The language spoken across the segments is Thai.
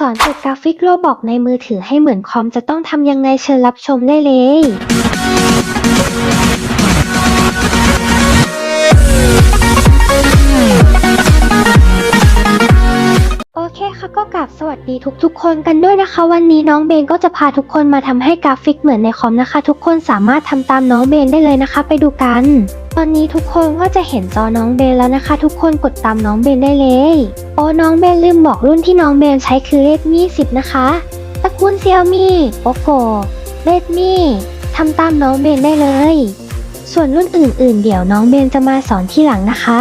สอนเปิดกราฟิกโรบอกในมือถือให้เหมือนคอมจะต้องทำยังไงเชิญรับชมได้เลยโอเคค่ะก็กราบสวัสดีทุกๆ คนกันด้วยนะคะ วันนี้น้องเบนก็จะพาทุกคนมาทำให้กราฟิกเหมือนในคอมนะคะ ทุกคนสามารถทำตามน้องเบนได้เลยนะคะ ไปดูกัน ตอนนี้ทุกคนก็จะเห็นจอน้องเบนแล้วนะคะ ทุกคนกดตามน้องเบนได้เลยโอ้น้องเบนลืมบอกรุ่นที่น้องเบนใช้คือเลดมี่10นะคะตระกูลเซียวมี่โอโกเลดมี่ทำตามน้องเบนได้เลย ส่วนรุ่นอื่น ๆ เดี๋ยวน้องเบนจะมาสอนที่หลังนะคะ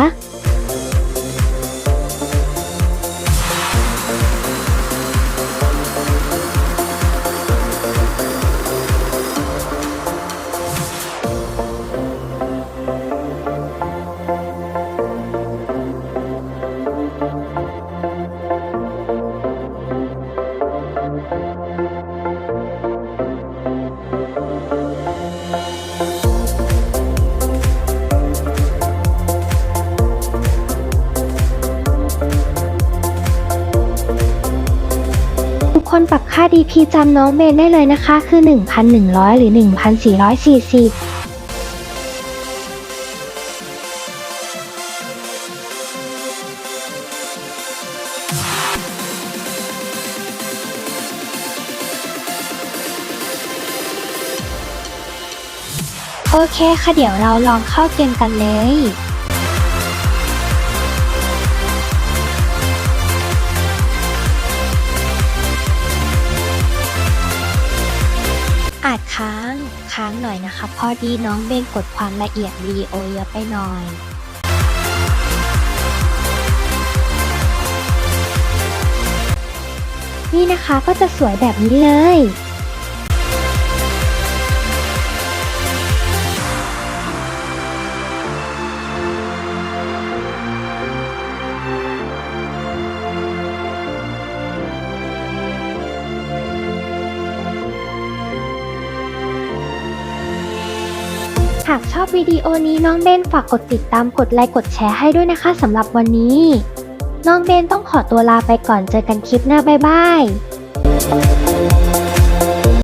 คนปรับค่า DP จำน้องเบนได้เลยนะคะ คือ 1,100 หรือ 1,440โอเคค่ะเดี๋ยวเราลองเข้าเกมกันเลย อาจค้างค้างหน่อยนะคะพอดีน้องเบนกดความละเอียดวิดีโอเยอะไปหน่อยนี่นะคะก็จะสวยแบบนี้เลย หากชอบวิดีโอนี้น้องเบนฝากกดติดตามกดไลค์กดแชร์ให้ด้วยนะคะสำหรับวันนี้ น้องเบนต้องขอตัวลาไปก่อนเจอกันคลิปหน้าบ๊ายบาย